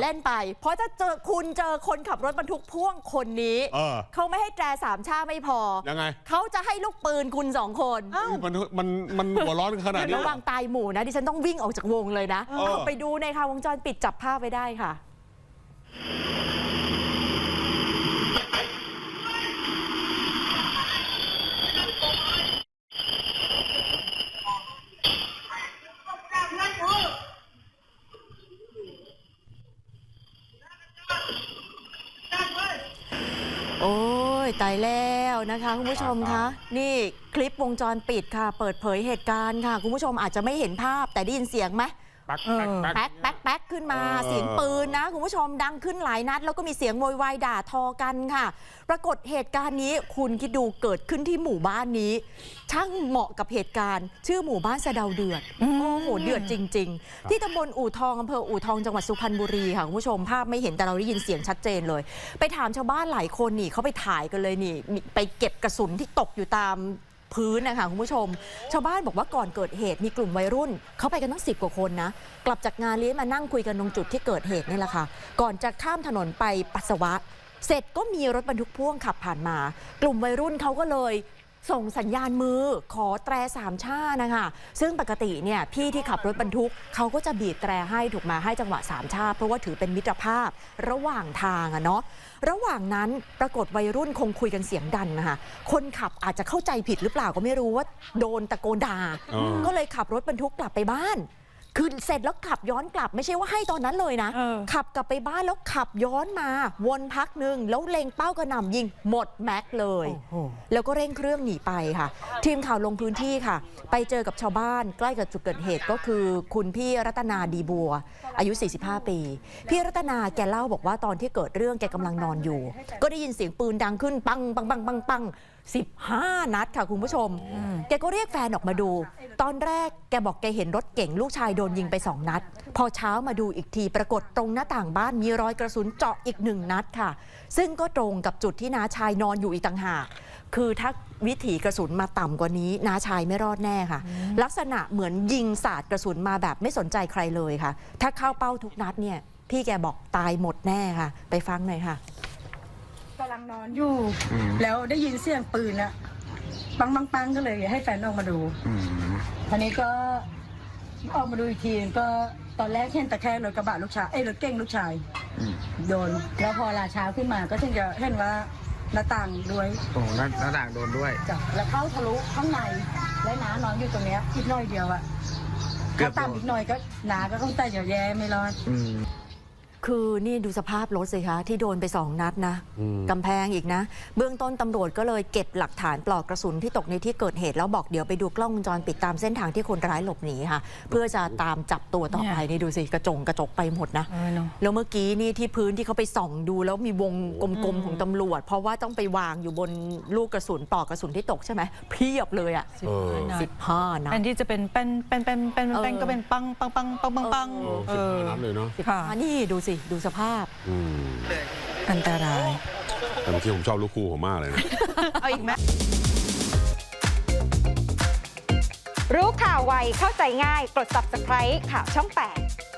เล่นไป เพราะถ้าเจอคุณเจอคนขับรถบรรทุกพ่วงคนนี้เออ เขาไม่ให้แตรสามชาไม่พอยังไง เขาจะให้ลูกปืนคุณสองคนมันมันมันหัวร้อนขนาดนี้ ระวังตายหมู่นะดิฉันต้องวิ่งออกจากวงเลยนะเออ เอาไปดูในอยค่ะวงจรปิดจับภาพไว้ได้ค่ะ โอ้ ยตายแล้วนะคะคุณผู้ชมคะนี่คลิปวงจรปิดค่ะ เปิดเผยเหตุการณ์ค่ะ คุณผู้ชมอาจจะไม่เห็นภาพแต่ได้ยินเสียงไหม ปักปักปัก แป๊กแป๊กแป๊กขึ้นมาเออ เสียงปืนนะคุณผู้ชมดังขึ้นหลายนัด แล้วก็มีเสียงโวยวายด่าทอกันค่ะ ปรากฏเหตุการณ์นี้คุณคิดดูเกิดขึ้นที่หมู่บ้านนี้ ช่างเหมาะกับเหตุการณ์ ชื่อหมู่บ้านสะเดาเดือดโอ้โหเดือดจริง ๆ ที่ตำบลอู่ทองอำเภออู่ทองจังหวัดสุพรรณบุรีค่ะคุณผู้ชมภาพไม่เห็นแต่เราได้ยินเสียงชัดเจนเลย ไปถามชาวบ้านหลายคนนี่เขาไปถ่ายกันเลยนี่มีไปเก็บกระสุนที่ตกอยู่ตาม พื้นนะคะคุณผู้ชม ชาวบ้านบอกว่าก่อนเกิดเหตุมีกลุ่มวัยรุ่น เขาไปกันตั้งสิบกว่าคนนะ กลับจากงานเลี้ยงมานั่งคุยกันตรงจุดที่เกิดเหตุนี่แหละค่ะ ก่อนจะข้ามถนนไปปัสสาวะ เสร็จก็มีรถบรรทุกพ่วงขับผ่านมา กลุ่มวัยรุ่นเขาก็เลย ส่งสัญญาณมือขอแตรสามชานะคะ ซึ่งปกติเนี่ยพี่ที่ขับรถบรรทุกเขาก็จะบีบแตรให้ถูกมาให้จังหวะสามชา เพราะว่าถือเป็นมิตรภาพระหว่างทางอะเนาะระหว่างนั้นปรากฏวัยรุ่นคงคุยกันเสียงดังนะคะคนขับอาจจะเข้าใจผิดหรือเปล่าก็ไม่รู้ว่าโดนตะโกนด่าเออก็เลยขับรถบรรทุกกลับไปบ้าน คือเสร็จแล้วขับย้อนกลับไม่ใช่ว่าให้ตอนนั้นเลยนะ เออ ขับกลับไปบ้านแล้วขับย้อนมา วนพักหนึ่งแล้วเล็งเป้ากระหน่ำยิงหมดแม็กซ์เลย แล้วก็เร่งเครื่องหนีไปค่ะ ทีมข่าวลงพื้นที่ค่ะ ไปเจอกับชาวบ้านใกล้กับจุดเกิดเหตุก็คือ คุณพี่รัตนาดีบัว อายุ 45 ปี พี่รัตนาแกเล่าบอกว่าตอนที่เกิดเรื่องแกกำลังนอนอยู่ ก็ได้ยินเสียงปืนดังขึ้นปังปังปังปังปัง15 นัดค่ะคุณผู้ชม แกก็เรียกแฟนออกมาดู ตอนแรกแกบอกแกเห็นรถเก่งลูกชายโดนยิงไป 2 นัด พอเช้ามาดูอีกทีปรากฏตรงหน้าต่างบ้านมีรอยกระสุนเจาะอีกหนึ่งนัดค่ะ ซึ่งก็ตรงกับจุดที่น้าชายนอนอยู่อีกต่างหากคือถ้าวิถีกระสุนมาต่ำกว่านี้น้าชายไม่รอดแน่ค่ะ ลักษณะเหมือนยิงสาดกระสุนมาแบบไม่สนใจใครเลยค่ะ ถ้าเข้าเป้าทุกนัดเนี่ยพี่แกบอกตายหมดแน่ค่ะ ไปฟังหน่อยค่ะ กำลังนอนอยู่แล้วได้ยินเสียงปืนอะปังปังปังก็เลยให้แฟนออกมาดูทีนี้ก็ออกมาดูอีกทีก็ตอนแรกเห็นตะแคงรถกระบะลูกชายเอ้ยรถเก่งลูกชายโดน แล้วพอลาเช้าขึ้นมาก็ถึงจะเห็นว่าหน้าต่างด้วยโอ้หน้าหน้าต่างโดนด้วยจ้ะแล้วเข้าทะลุข้างในและน้านอนอยู่ตรงเนี้ยอีกหน้อยเดียวอะเกืถ้าอบตามอีกหน่อยก็นาก็ต้องแต่จะแย่ไม่รอด อืม คือนี่ดูสภาพรถสิคะที่โดนไปสองนัดนะอืมกำแพงอีกนะ เบื้องต้นตำรวจก็เลยเก็บหลักฐานปลอกกระสุนที่ตกในที่เกิดเหตุแล้วบอกเดี๋ยวไปดูกล้องวงจรปิดตามเส้นทางที่คนร้ายหลบหนีค่ะ เพื่อจะตามจับตัวต่อไปนี่ดูสิกระจงกระจกไปหมดนะเออเนาะแล้วเมื่อกี้นี่ที่พื้นที่เขาไปส่องดู แล้วมีวงกลมๆของตำรวจ เพราะว่าต้องไปวางอยู่บนลูกกระสุนปลอกกระสุนที่ตกใช่ไหมเพียบเลยอะเออสิบห้านัดแทนที่จะเป็นเป็นเป็นเป็นเป็นเออเป็นก็เป็นปังปังปังปังปังปังเออสิบห้านัดเลยเนาะสิบค่ะห้านี่ดูสิดูสภาพ อืมอันตราย แต่เมื่อกี้ผมชอบลูกคู่ผมมากเลยนะ เอาอีกไหมรู้ข่าวไวเข้าใจง่ายกด subscribe ข่าวช่อง 8